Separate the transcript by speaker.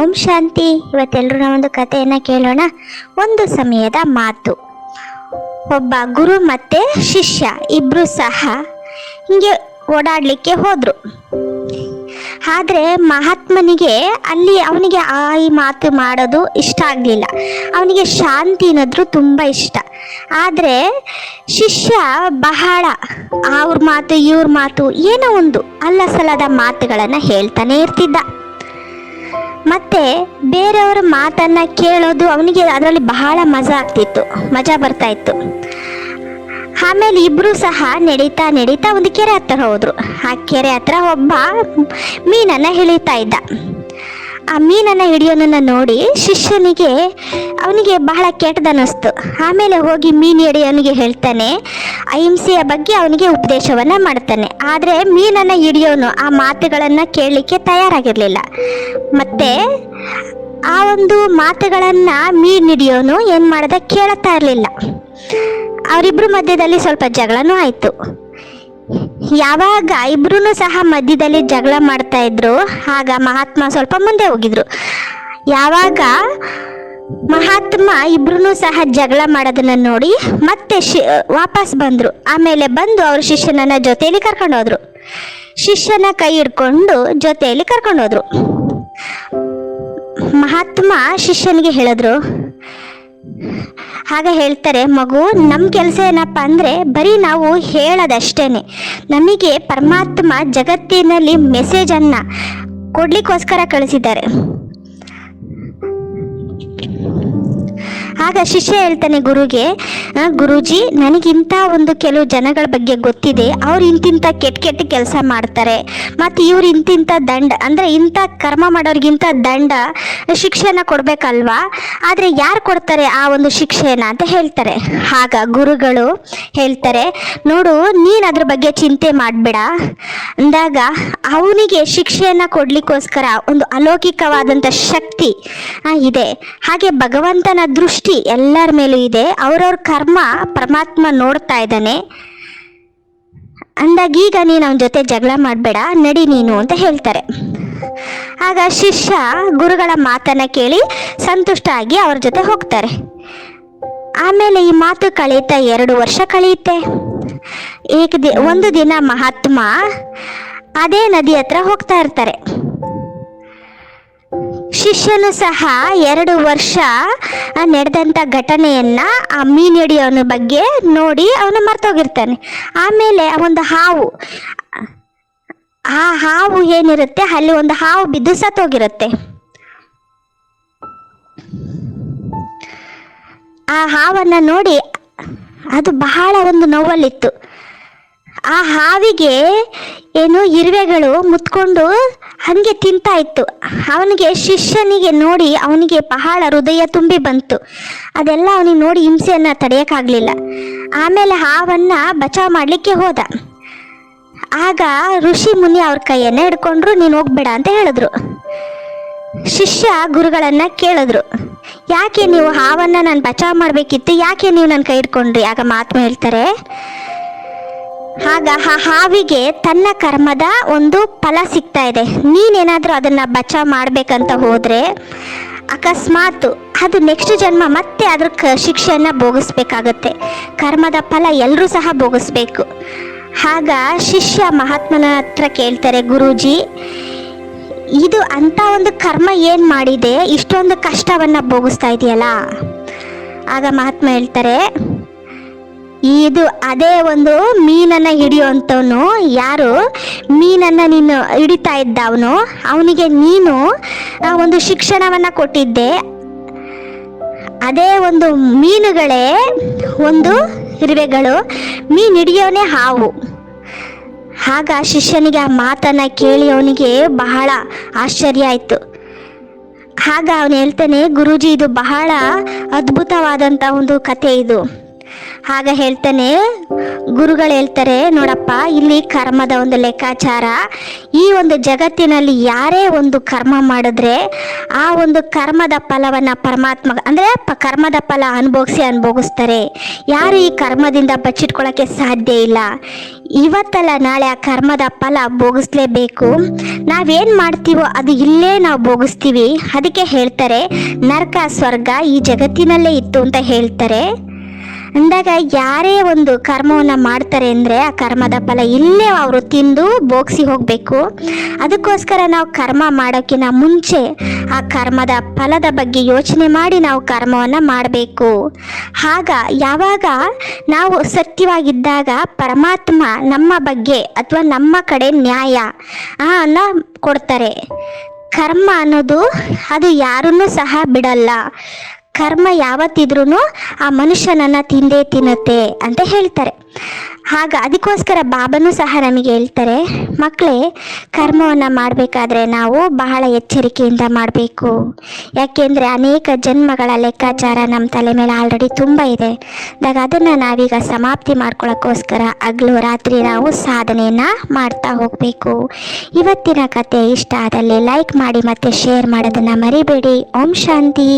Speaker 1: ಓಂ ಶಾಂತಿ. ಇವತ್ತೆಲ್ಲರೂ ಒಂದು ಕಥೆಯನ್ನು ಕೇಳೋಣ. ಒಂದು ಸಮಯದ ಮಾತು. ಒಬ್ಬ ಗುರು ಮತ್ತು ಶಿಷ್ಯ ಇಬ್ಬರು ಸಹ ಹಿಂಗೆ ಓಡಾಡಲಿಕ್ಕೆ ಹೋದರು. ಆದರೆ ಮಹಾತ್ಮನಿಗೆ ಅಲ್ಲಿ ಅವನಿಗೆ ಆ ಈ ಮಾತು ಮಾಡೋದು ಇಷ್ಟ ಆಗಲಿಲ್ಲ. ಅವನಿಗೆ ಶಾಂತಿ ಅನ್ನೋದ್ರು ತುಂಬ ಇಷ್ಟ. ಆದರೆ ಶಿಷ್ಯ ಬಹಳ ಅವ್ರ ಮಾತು ಇವ್ರ ಮಾತು, ಏನೋ ಒಂದು ಅಲ್ಲ ಸಲ್ಲದ ಮಾತುಗಳನ್ನು ಹೇಳ್ತಾನೆ ಇರ್ತಿದ್ದ. ಮತ್ತೆ ಬೇರೆಯವರ ಮಾತನ್ನ ಕೇಳೋದು ಅವನಿಗೆ ಅದರಲ್ಲಿ ಬಹಳ ಮಜಾ ಆಗ್ತಿತ್ತು. ಮಜಾ ಬರ್ತಾ ಇತ್ತು. ಆಮೇಲೆ ಇಬ್ರು ಸಹ ನಡೀತಾ ನಡೀತಾ ಒಂದು ಕೆರೆ ಹತ್ರ ಹೋದ್ರು. ಆ ಕೆರೆ ಹತ್ರ ಒಬ್ಬ ಮೀನನ್ನ ಹಿಡಿತಾ ಇದ್ದ. ಆ ಮೀನನ್ನು ಹಿಡಿಯೋನನ್ನ ನೋಡಿ ಶಿಷ್ಯನಿಗೆ ಅವನಿಗೆ ಬಹಳ ಕೆಟ್ಟದನ್ನಿಸ್ತು ಆಮೇಲೆ ಹೋಗಿ ಮೀನು ಹಿಡಿಯೋನಿಗೆ ಹೇಳ್ತಾನೆ, ಅಹಿಂಸೆಯ ಬಗ್ಗೆ ಅವನಿಗೆ ಉಪದೇಶವನ್ನ ಮಾಡ್ತಾನೆ. ಆದರೆ ಮೀನನ್ನು ಹಿಡಿಯೋನು ಆ ಮಾತುಗಳನ್ನ ಕೇಳಲಿಕ್ಕೆ ತಯಾರಾಗಿರಲಿಲ್ಲ. ಮತ್ತೆ ಆ ಒಂದು ಮಾತುಗಳನ್ನ ಮೀನು ಹಿಡಿಯೋನು ಏನು ಮಾಡದ ಕೇಳುತ್ತಾ ಇರಲಿಲ್ಲ. ಅವರಿಬ್ರು ಮಧ್ಯದಲ್ಲಿ ಸ್ವಲ್ಪ ಜಗಳನೂ ಆಯ್ತು. ಯಾವಾಗ ಇಬ್ರು ಸಹ ಮಧ್ಯದಲ್ಲಿ ಜಗಳ ಮಾಡ್ತಾ ಇದ್ರು, ಆಗ ಮಹಾತ್ಮ ಸ್ವಲ್ಪ ಮುಂದೆ ಹೋಗಿದ್ರು. ಯಾವಾಗ ಮಹಾತ್ಮ ಇಬ್ರು ಸಹ ಜಗಳ ಮಾಡೋದನ್ನ ನೋಡಿ ಮತ್ತೆ ಶಿ, ವಾಪಸ್ ಬಂದ್ರು. ಆಮೇಲೆ ಬಂದು ಅವರು ಶಿಷ್ಯನನ್ನ ಜೊತೆಯಲ್ಲಿ ಕರ್ಕೊಂಡು ಹೋದ್ರು. ಶಿಷ್ಯನ ಕೈ ಹಿಡ್ಕೊಂಡು ಜೊತೆಯಲ್ಲಿ ಕರ್ಕೊಂಡು ಹೋದ್ರು. ಮಹಾತ್ಮ ಶಿಷ್ಯನಿಗೆ ಹೇಳಿದ್ರು ಹಾಗೆ ಹೇಳ್ತಾರೆ, ಮಗು ನಮ್ಮ ಕೆಲಸ ಏನಪ್ಪ ಅಂದರೆ ಬರೀ ನಾವು ಹೇಳೋದಷ್ಟೇ ನಮಗೆ ಪರಮಾತ್ಮ ಜಗತ್ತಿನಲ್ಲಿ ಮೆಸೇಜನ್ನು ಕೊಡ್ಲಿಕ್ಕೋಸ್ಕರ ಕಳಿಸಿದ್ದಾರೆ. ಆಗ ಶಿಷ್ಯ ಹೇಳ್ತಾನೆ, ಗುರುಗೆ ಗುರುಜಿ, ನನಗಿಂತ ಒಂದು ಕೆಲವು ಜನಗಳ ಬಗ್ಗೆ ಗೊತ್ತಿದೆ. ಅವ್ರು ಇಂತಿಂಥ ಕೆಟ್ಟ ಕೆಟ್ಟ ಕೆಲಸ ಮಾಡ್ತಾರೆ. ಮತ್ತು ಇವ್ರು ಇಂತಿಂಥ ದಂಡ, ಅಂದರೆ ಇಂಥ ಕರ್ಮ ಮಾಡೋರಿಗಿಂತ ದಂಡ ಶಿಕ್ಷೆನ ಕೊಡಬೇಕಲ್ವಾ? ಆದರೆ ಯಾರು ಕೊಡ್ತಾರೆ ಆ ಒಂದು ಶಿಕ್ಷೆನ? ಅಂತ ಹೇಳ್ತಾರೆ. ಆಗ ಗುರುಗಳು ಹೇಳ್ತಾರೆ, ನೋಡು, ನೀನು ಅದ್ರ ಬಗ್ಗೆ ಚಿಂತೆ ಮಾಡಬೇಡ. ಅಂದಾಗ ಅವನಿಗೆ ಶಿಕ್ಷೆಯನ್ನು ಕೊಡಲಿಕ್ಕೋಸ್ಕರ ಒಂದು ಅಲೌಕಿಕವಾದಂಥ ಶಕ್ತಿ ಇದೆ. ಹಾಗೆ ಭಗವಂತನ ದೃಷ್ಟಿ ಎಲ್ಲರ ಮೇಲೂ ಇದೆ. ಅವ್ರವ್ರ ಕರ್ಮ ಪರಮಾತ್ಮ ನೋಡ್ತಾ ಇದ್ದಾನೆ. ಅಂದಾಗ ಈಗ ನೀನು ಅವನ ಜೊತೆ ಜಗಳ ಮಾಡಬೇಡ, ನಡಿ ನೀನು ಅಂತ ಹೇಳ್ತಾರೆ. ಆಗ ಶಿಷ್ಯ ಗುರುಗಳ ಮಾತನ್ನ ಕೇಳಿ ಸಂತುಷ್ಟ ಆಗಿ ಅವ್ರ ಜೊತೆ ಹೋಗ್ತಾರೆ. ಆಮೇಲೆ ಈ ಮಾತು ಕಳೀತಾ ಎರಡು ವರ್ಷ ಕಳೆಯುತ್ತೆ. ಏಕ ದಿ, ಒಂದು ದಿನ ಮಹಾತ್ಮ ಅದೇ ನದಿ ಹತ್ರ ಹೋಗ್ತಾ ಇರ್ತಾರೆ. ಶಿಷ್ಯನು ಸಹ ಎರಡು ವರ್ಷ ನಡೆದಂಥ ಘಟನೆಯನ್ನ ಆ ಮೀನು ಹಿಡಿಯೋನ ಬಗ್ಗೆ ನೋಡಿ ಅವನು ಮರ್ತೋಗಿರ್ತಾನೆ. ಆಮೇಲೆ ಒಂದು ಹಾವು, ಆ ಹಾವು ಏನಿರುತ್ತೆ, ಅಲ್ಲಿ ಒಂದು ಹಾವು ಬಿದ್ದು ಸತ್ತೋಗಿರುತ್ತೆ ಆ ಹಾವನ್ನ ನೋಡಿ ಅದು ಬಹಳ ಒಂದು ನೋವಲ್ಲಿತ್ತು. ಆ ಹಾವಿಗೆ ಏನು ಇರುವೆಗಳು ಮುತ್ಕೊಂಡು ಹಂಗೆ ತಿಂತಾ ಇತ್ತು. ಅವನಿಗೆ ಶಿಷ್ಯನಿಗೆ ನೋಡಿ ಅವನಿಗೆ ಬಹಳ ಹೃದಯ ತುಂಬಿ ಬಂತು. ಅದೆಲ್ಲ ಅವನಿಗೆ ನೋಡಿ ಹಿಂಸೆಯನ್ನು ತಡೆಯೋಕ್ಕಾಗಲಿಲ್ಲ. ಆಮೇಲೆ ಹಾವನ್ನ ಬಚಾವ್ ಮಾಡಲಿಕ್ಕೆ ಹೋದ. ಆಗ ಋಷಿ ಮುನಿ ಅವ್ರ ಕೈಯನ್ನ ಹಿಡ್ಕೊಂಡ್ರು, ನೀನು ಹೋಗ್ಬೇಡ ಅಂತ ಹೇಳಿದ್ರು. ಶಿಷ್ಯ ಗುರುಗಳನ್ನ ಕೇಳಿದ್ರು. ಯಾಕೆ ನೀವು ಹಾವನ್ನ ನಾನು ಬಚಾವ್ ಮಾಡಬೇಕಿತ್ತು? ಯಾಕೆ ನೀವು ನನ್ನ ಕೈ ಹಿಡ್ಕೊಂಡ್ರಿ? ಆಗ ಮಾತು ಹೇಳ್ತಾರೆ ಆಗ ಆ ಹಾವಿಗೆ ತನ್ನ ಕರ್ಮದ ಒಂದು ಫಲ ಸಿಗ್ತಾ ಇದೆ. ನೀನೇನಾದರೂ ಅದನ್ನ ಬಚಾವ್ ಮಾಡಬೇಕಂತ ಹೋದರೆ ಅಕಸ್ಮಾತ್ ಅದು ನೆಕ್ಸ್ಟ್ ಜನ್ಮ ಮತ್ತೆ ಅದ್ರ ಕ ಶಿಕ್ಷೆಯನ್ನ ಭೋಗಿಸ್ಬೇಕಾಗತ್ತೆ. ಕರ್ಮದ ಫಲ ಎಲ್ಲರೂ ಸಹ ಭೋಗಿಸ್ಬೇಕು. ಆಗ ಶಿಷ್ಯ ಮಹಾತ್ಮನ ಹತ್ರ ಕೇಳ್ತಾರೆ, ಗುರೂಜಿ, ಇದು ಅಂತ ಒಂದು ಕರ್ಮ ಏನು ಮಾಡಿದೆ? ಇಷ್ಟೊಂದು ಕಷ್ಟವನ್ನ ಭೋಗಿಸ್ತಾ ಇದೆಯಲ್ಲ? ಆಗ ಮಹಾತ್ಮ ಹೇಳ್ತಾರೆ ಇದು ಅದೇ ಒಂದು ಮೀನನ್ನ ಹಿಡಿಯುವಂಥವನು ಯಾರು? ಮೀನನ್ನ ನೀನು ಹಿಡಿತಾ ಇದ್ದ ಅವನು ಅವನಿಗೆ ನೀನು ಒಂದು ಶಿಕ್ಷಣವನ್ನ ಕೊಟ್ಟಿದ್ದೆ. ಅದೇ ಒಂದು ಮೀನುಗಳೇ ಒಂದು ಇರುವೆಗಳು ಮೀನು ಹಿಡಿಯೋನೇ ಹಾವು. ಆಗ ಶಿಷ್ಯನಿಗೆ ಆ ಮಾತನ್ನ ಕೇಳಿ ಅವನಿಗೆ ಬಹಳ ಆಶ್ಚರ್ಯ ಆಯಿತು. ಆಗ ಅವನು ಹೇಳ್ತಾನೆ, ಗುರೂಜಿ, ಇದು ಬಹಳ ಅದ್ಭುತವಾದಂಥ ಒಂದು ಕಥೆ ಇದು. ಆಗ ಹೇಳ್ತಾನೆ, ಗುರುಗಳು ಹೇಳ್ತಾರೆ, ನೋಡಪ್ಪ, ಇಲ್ಲಿ ಕರ್ಮದ ಒಂದು ಲೆಕ್ಕಾಚಾರ. ಈ ಒಂದು ಜಗತ್ತಿನಲ್ಲಿ ಯಾರೇ ಒಂದು ಕರ್ಮ ಮಾಡಿದ್ರೆ, ಆ ಒಂದು ಕರ್ಮದ ಫಲವನ್ನು ಪರಮಾತ್ಮ, ಅಂದರೆ ಕರ್ಮದ ಫಲ ಅನುಭವಿಸಿ ಅನುಭವಿಸ್ತಾರೆ. ಯಾರು ಈ ಕರ್ಮದಿಂದ ಬಚ್ಚಿಟ್ಕೊಳ್ಳೋಕ್ಕೆ ಸಾಧ್ಯ ಇಲ್ಲ. ಇವತ್ತಲ್ಲ ನಾಳೆ ಆ ಕರ್ಮದ ಫಲ ಭೋಗಿಸ್ಲೇಬೇಕು. ನಾವೇನು ಮಾಡ್ತೀವೋ ಅದು ಇಲ್ಲೇ ನಾವು ಭೋಗಿಸ್ತೀವಿ. ಅದಕ್ಕೆ ಹೇಳ್ತಾರೆ, ನರಕ ಸ್ವರ್ಗ ಈ ಜಗತ್ತಿನಲ್ಲೇ ಇತ್ತು ಅಂತ ಹೇಳ್ತಾರೆ. ಅಂದಾಗ ಯಾರೇ ಒಂದು ಕರ್ಮವನ್ನು ಮಾಡ್ತಾರೆ ಅಂದರೆ ಆ ಕರ್ಮದ ಫಲ ಇಲ್ಲೇ ಅವರು ತಿಂದು ಬೋಗ್ಸಿ ಹೋಗಬೇಕು. ಅದಕ್ಕೋಸ್ಕರ ನಾವು ಕರ್ಮ ಮಾಡೋಕ್ಕಿಂತ ಮುಂಚೆ ಆ ಕರ್ಮದ ಫಲದ ಬಗ್ಗೆ ಯೋಚನೆ ಮಾಡಿ ನಾವು ಕರ್ಮವನ್ನು ಮಾಡಬೇಕು. ಆಗ ಯಾವಾಗ ನಾವು ಸತ್ಯವಾಗಿದ್ದಾಗ ಪರಮಾತ್ಮ ನಮ್ಮ ಬಗ್ಗೆ ಅಥವಾ ನಮ್ಮ ಕಡೆ ನ್ಯಾಯ ಅನ್ನ ಕೊಡ್ತಾರೆ. ಕರ್ಮ ಅನ್ನೋದು ಅದು ಯಾರನ್ನೂ ಸಹ ಬಿಡಲ್ಲ. ಕರ್ಮ ಯಾವತ್ತಿದ್ರೂ ಆ ಮನುಷ್ಯನನ್ನ ತಿಂದೇ ತಿನ್ನುತ್ತೆ ಅಂತ ಹೇಳ್ತಾರೆ. ಆಗ ಅದಕ್ಕೋಸ್ಕರ ಬಾಬನು ಸಹ ನಮಗೆ ಹೇಳ್ತಾರೆ ಮಕ್ಕಳೇ ಕರ್ಮವನ್ನು ಮಾಡಬೇಕಾದ್ರೆ ನಾವು ಬಹಳ ಎಚ್ಚರಿಕೆಯಿಂದ ಮಾಡಬೇಕು. ಯಾಕೆಂದರೆ ಅನೇಕ ಜನ್ಮಗಳ ಲೆಕ್ಕಾಚಾರ ನಮ್ಮ ತಲೆ ಮೇಲೆ ಆಲ್ರೆಡಿ ತುಂಬ ಇದೆ. ಆಗ ಅದನ್ನು ನಾವೀಗ ಸಮಾಪ್ತಿ ಮಾಡ್ಕೊಳ್ಳೋಕ್ಕೋಸ್ಕರ ಹಗಲು ರಾತ್ರಿ ನಾವು ಸಾಧನೆಯನ್ನು ಮಾಡ್ತಾ ಹೋಗಬೇಕು. ಇವತ್ತಿನ ಕತೆ ಇಷ್ಟ ಆದಲ್ಲಿ ಲೈಕ್ ಮಾಡಿ ಮತ್ತು ಶೇರ್ ಮಾಡೋದನ್ನು ಮರಿಬೇಡಿ. ಓಂ ಶಾಂತಿ.